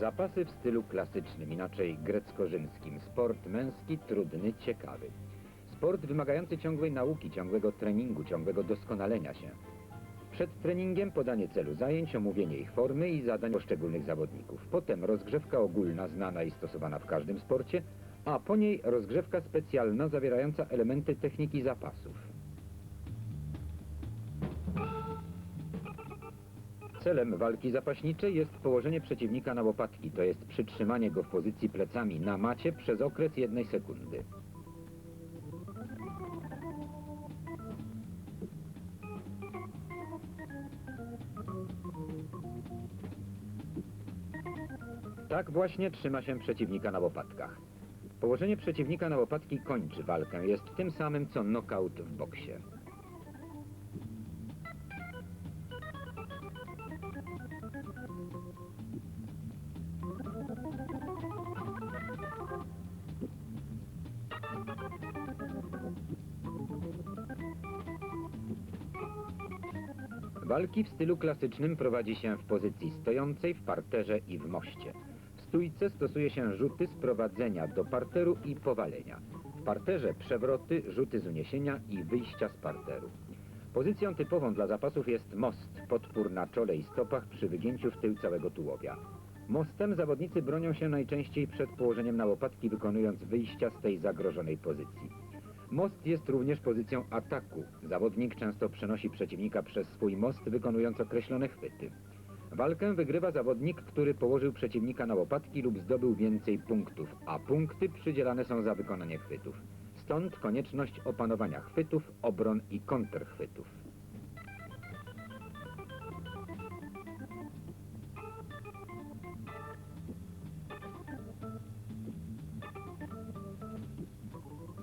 Zapasy w stylu klasycznym, inaczej grecko-rzymskim. Sport męski, trudny, ciekawy. Sport wymagający ciągłej nauki, ciągłego treningu, ciągłego doskonalenia się. Przed treningiem podanie celu zajęć, omówienie ich formy i zadań poszczególnych zawodników. Potem rozgrzewka ogólna, znana i stosowana w każdym sporcie, a po niej rozgrzewka specjalna zawierająca elementy techniki zapasów. Celem walki zapaśniczej jest położenie przeciwnika na łopatki, to jest przytrzymanie go w pozycji plecami na macie przez okres jednej sekundy. Tak właśnie trzyma się przeciwnika na łopatkach. Położenie przeciwnika na łopatki kończy walkę, jest tym samym co knockout w boksie. Walki w stylu klasycznym prowadzi się w pozycji stojącej, w parterze i w moście. W stójce stosuje się rzuty z prowadzenia do parteru i powalenia. W parterze przewroty, rzuty z uniesienia i wyjścia z parteru. Pozycją typową dla zapasów jest most, podpór na czole i stopach przy wygięciu w tył całego tułowia. Mostem zawodnicy bronią się najczęściej przed położeniem na łopatki, wykonując wyjścia z tej zagrożonej pozycji. Most jest również pozycją ataku. Zawodnik często przenosi przeciwnika przez swój most, wykonując określone chwyty. Walkę wygrywa zawodnik, który położył przeciwnika na łopatki lub zdobył więcej punktów, a punkty przydzielane są za wykonanie chwytów. Stąd konieczność opanowania chwytów, obron i kontrchwytów.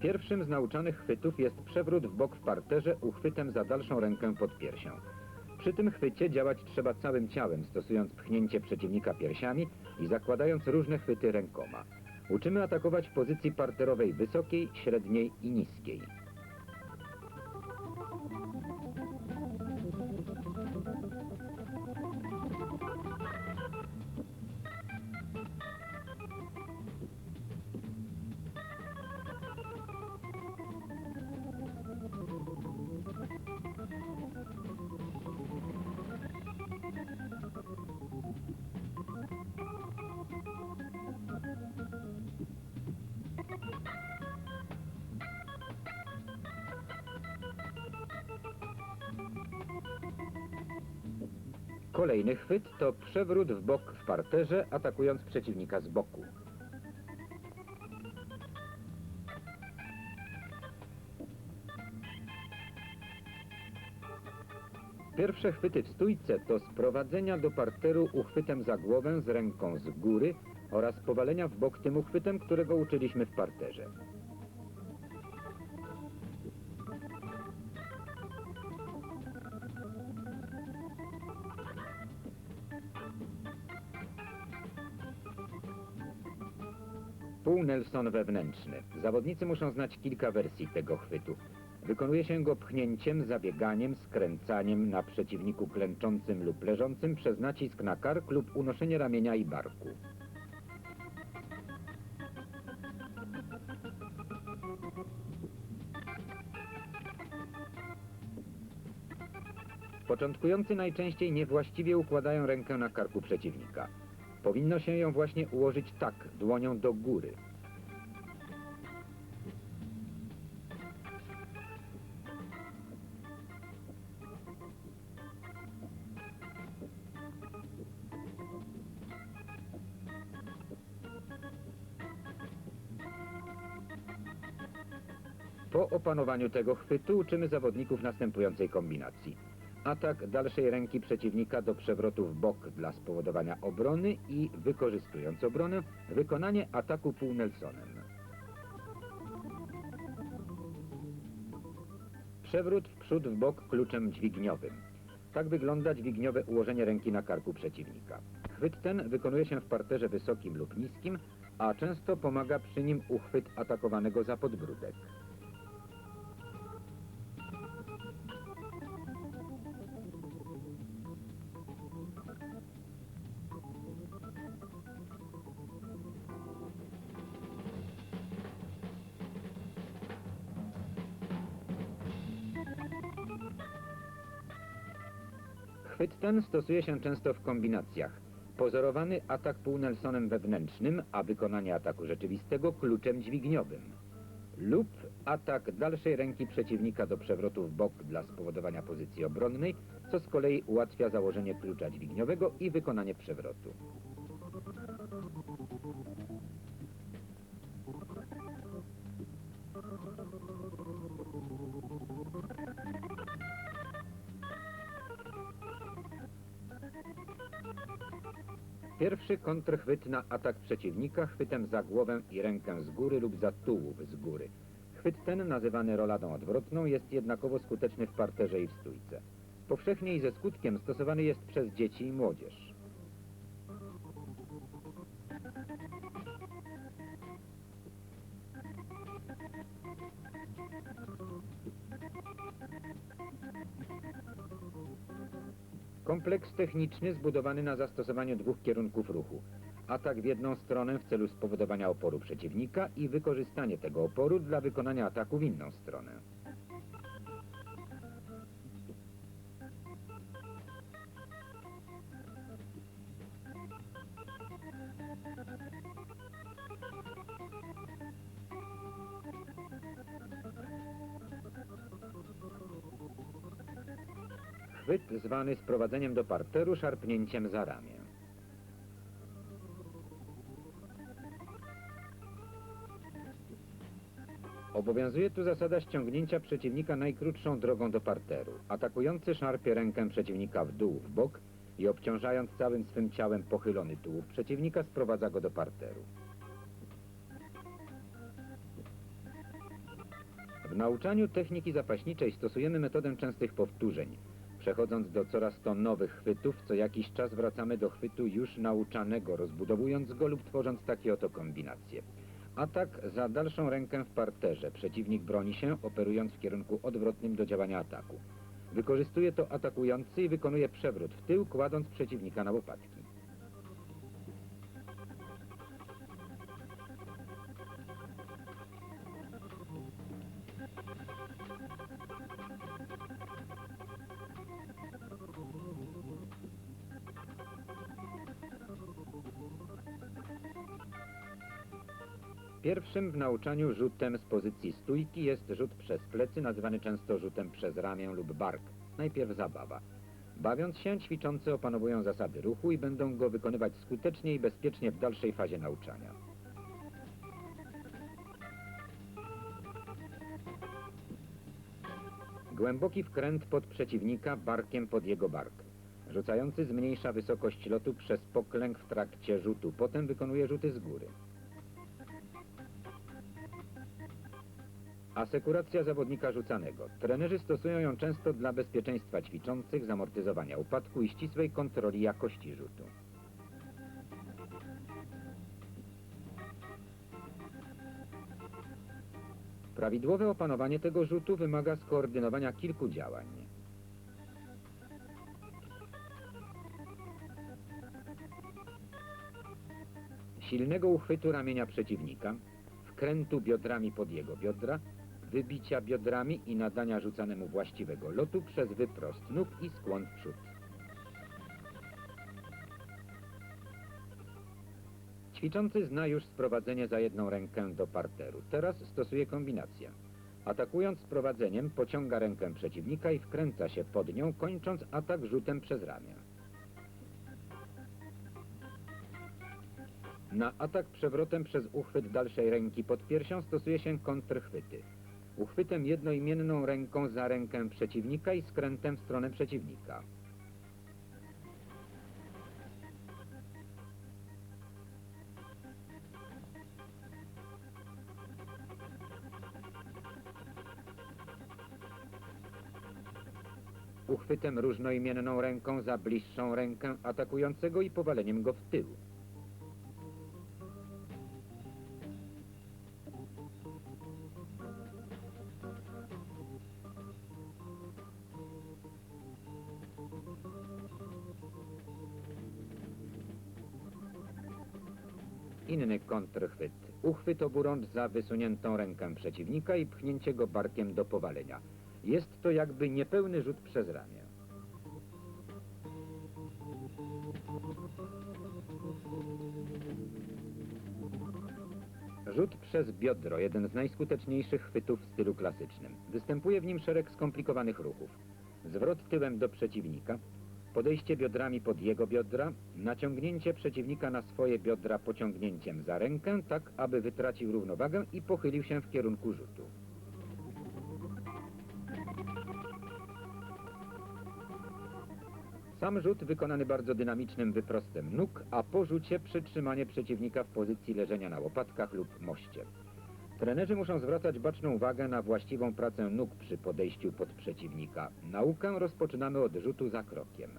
Pierwszym z nauczanych chwytów jest przewrót w bok w parterze uchwytem za dalszą rękę pod piersią. Przy tym chwycie działać trzeba całym ciałem, stosując pchnięcie przeciwnika piersiami i zakładając różne chwyty rękoma. Uczymy atakować w pozycji parterowej wysokiej, średniej i niskiej. Kolejny chwyt to przewrót w bok w parterze, atakując przeciwnika z boku. Pierwsze chwyty w stójce to sprowadzenia do parteru uchwytem za głowę z ręką z góry oraz powalenia w bok tym uchwytem, którego uczyliśmy w parterze. Nelson wewnętrzny. Zawodnicy muszą znać kilka wersji tego chwytu. Wykonuje się go pchnięciem, zabieganiem, skręcaniem na przeciwniku klęczącym lub leżącym przez nacisk na kark lub unoszenie ramienia i barku. Początkujący najczęściej niewłaściwie układają rękę na karku przeciwnika. Powinno się ją właśnie ułożyć tak, dłonią do góry. Po opanowaniu tego chwytu uczymy zawodników następującej kombinacji. Atak dalszej ręki przeciwnika do przewrotu w bok dla spowodowania obrony i, wykorzystując obronę, wykonanie ataku pół Nelsonem. Przewrót w przód w bok kluczem dźwigniowym. Tak wygląda dźwigniowe ułożenie ręki na karku przeciwnika. Chwyt ten wykonuje się w parterze wysokim lub niskim, a często pomaga przy nim uchwyt atakowanego za podbródek. Chwyt ten stosuje się często w kombinacjach. Pozorowany atak półnelsonem wewnętrznym, a wykonanie ataku rzeczywistego kluczem dźwigniowym. Lub atak dalszej ręki przeciwnika do przewrotu w bok dla spowodowania pozycji obronnej, co z kolei ułatwia założenie klucza dźwigniowego i wykonanie przewrotu. Pierwszy kontrchwyt na atak przeciwnika chwytem za głowę i rękę z góry lub za tułów z góry. Chwyt ten, nazywany roladą odwrotną, jest jednakowo skuteczny w parterze i w stójce. Powszechnie i ze skutkiem stosowany jest przez dzieci i młodzież. Kompleks techniczny zbudowany na zastosowaniu dwóch kierunków ruchu. Atak w jedną stronę w celu spowodowania oporu przeciwnika i wykorzystanie tego oporu dla wykonania ataku w inną stronę. Chwyt zwany sprowadzeniem do parteru szarpnięciem za ramię. Obowiązuje tu zasada ściągnięcia przeciwnika najkrótszą drogą do parteru. Atakujący szarpie rękę przeciwnika w dół, w bok i obciążając całym swym ciałem pochylony tułów przeciwnika sprowadza go do parteru. W nauczaniu techniki zapaśniczej stosujemy metodę częstych powtórzeń. Przechodząc do coraz to nowych chwytów, co jakiś czas wracamy do chwytu już nauczanego, rozbudowując go lub tworząc takie oto kombinacje. Atak za dalszą rękę w parterze. Przeciwnik broni się, operując w kierunku odwrotnym do działania ataku. Wykorzystuje to atakujący i wykonuje przewrót w tył, kładąc przeciwnika na łopatki. Pierwszym w nauczaniu rzutem z pozycji stójki jest rzut przez plecy, nazywany często rzutem przez ramię lub bark. Najpierw zabawa. Bawiąc się, ćwiczący opanowują zasady ruchu i będą go wykonywać skutecznie i bezpiecznie w dalszej fazie nauczania. Głęboki wkręt pod przeciwnika barkiem pod jego bark. Rzucający zmniejsza wysokość lotu przez poklęk w trakcie rzutu, potem wykonuje rzuty z góry. Asekuracja zawodnika rzucanego. Trenerzy stosują ją często dla bezpieczeństwa ćwiczących, zamortyzowania upadku i ścisłej kontroli jakości rzutu. Prawidłowe opanowanie tego rzutu wymaga skoordynowania kilku działań. Silnego uchwytu ramienia przeciwnika, wkrętu biodrami pod jego biodra, wybicia biodrami i nadania rzucanemu właściwego lotu przez wyprost nóg i skłon w przód. Ćwiczący zna już sprowadzenie za jedną rękę do parteru. Teraz stosuje kombinację. Atakując sprowadzeniem, pociąga rękę przeciwnika i wkręca się pod nią, kończąc atak rzutem przez ramię. Na atak przewrotem przez uchwyt dalszej ręki pod piersią stosuje się kontrchwyty. Uchwytem jednoimienną ręką za rękę przeciwnika i skrętem w stronę przeciwnika. Uchwytem różnoimienną ręką za bliższą rękę atakującego i powaleniem go w tył. Inny kontrchwyt. Uchwyt oburącz za wysuniętą rękę przeciwnika i pchnięcie go barkiem do powalenia. Jest to jakby niepełny rzut przez ramię. Rzut przez biodro, jeden z najskuteczniejszych chwytów w stylu klasycznym. Występuje w nim szereg skomplikowanych ruchów. Zwrot tyłem do przeciwnika, podejście biodrami pod jego biodra, naciągnięcie przeciwnika na swoje biodra pociągnięciem za rękę, tak aby wytracił równowagę i pochylił się w kierunku rzutu. Sam rzut wykonany bardzo dynamicznym wyprostem nóg, a po rzucie przytrzymanie przeciwnika w pozycji leżenia na łopatkach lub moście. Trenerzy muszą zwracać baczną uwagę na właściwą pracę nóg przy podejściu pod przeciwnika. Naukę rozpoczynamy od rzutu za krokiem.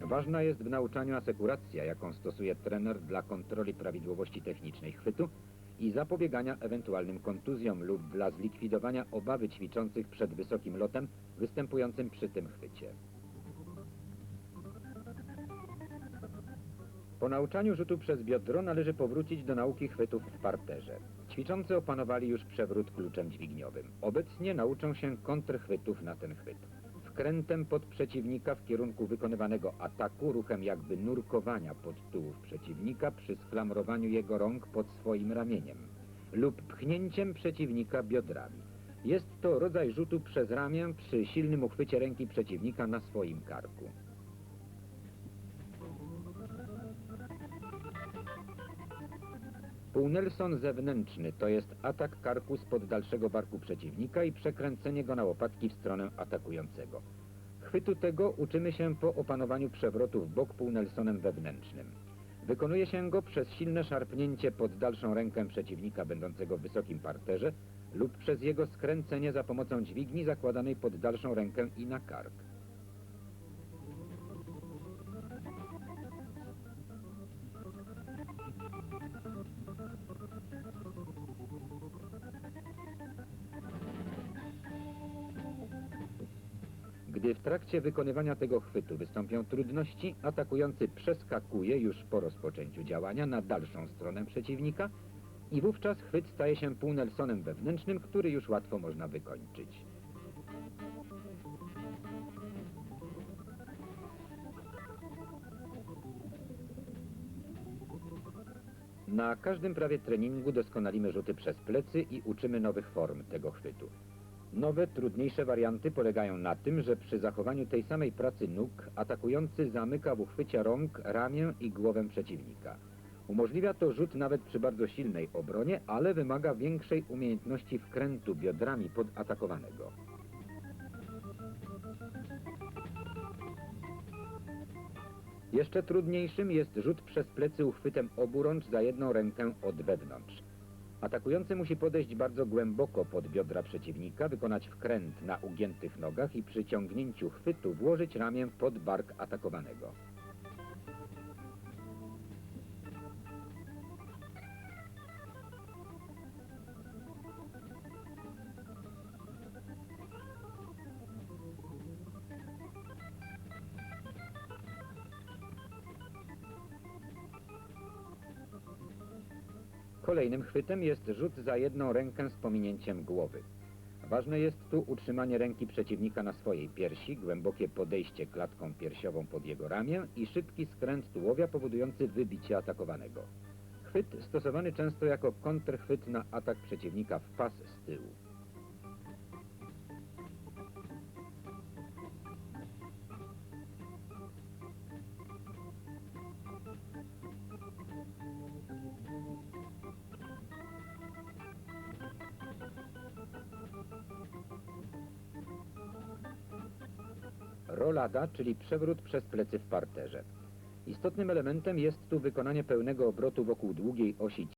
Ważna jest w nauczaniu asekuracja, jaką stosuje trener dla kontroli prawidłowości technicznej chwytu i zapobiegania ewentualnym kontuzjom lub dla zlikwidowania obawy ćwiczących przed wysokim lotem występującym przy tym chwycie. Po nauczaniu rzutu przez biodro należy powrócić do nauki chwytów w parterze. Ćwiczący opanowali już przewrót kluczem dźwigniowym. Obecnie nauczą się kontrchwytów na ten chwyt. Wkrętem pod przeciwnika w kierunku wykonywanego ataku, ruchem jakby nurkowania pod tułów przeciwnika przy sklamrowaniu jego rąk pod swoim ramieniem lub pchnięciem przeciwnika biodrami. Jest to rodzaj rzutu przez ramię przy silnym uchwycie ręki przeciwnika na swoim karku. Półnelson zewnętrzny to jest atak karku spod dalszego barku przeciwnika i przekręcenie go na łopatki w stronę atakującego. Chwytu tego uczymy się po opanowaniu przewrotu w bok półnelsonem wewnętrznym. Wykonuje się go przez silne szarpnięcie pod dalszą rękę przeciwnika będącego w wysokim parterze lub przez jego skręcenie za pomocą dźwigni zakładanej pod dalszą rękę i na kark. Gdy w trakcie wykonywania tego chwytu wystąpią trudności, atakujący przeskakuje już po rozpoczęciu działania na dalszą stronę przeciwnika i wówczas chwyt staje się półnelsonem wewnętrznym, który już łatwo można wykończyć. Na każdym prawie treningu doskonalimy rzuty przez plecy i uczymy nowych form tego chwytu. Nowe, trudniejsze warianty polegają na tym, że przy zachowaniu tej samej pracy nóg atakujący zamyka w uchwycie rąk, ramię i głowę przeciwnika. Umożliwia to rzut nawet przy bardzo silnej obronie, ale wymaga większej umiejętności wkrętu biodrami pod atakowanego. Jeszcze trudniejszym jest rzut przez plecy uchwytem oburącz za jedną rękę od wewnątrz. Atakujący musi podejść bardzo głęboko pod biodra przeciwnika, wykonać wkręt na ugiętych nogach i przy ciągnięciu chwytu włożyć ramię pod bark atakowanego. Kolejnym chwytem jest rzut za jedną rękę z pominięciem głowy. Ważne jest tu utrzymanie ręki przeciwnika na swojej piersi, głębokie podejście klatką piersiową pod jego ramię i szybki skręt tułowia powodujący wybicie atakowanego. Chwyt stosowany często jako kontrchwyt na atak przeciwnika w pas z tyłu. Rolada, czyli przewrót przez plecy w parterze. Istotnym elementem jest tu wykonanie pełnego obrotu wokół długiej osi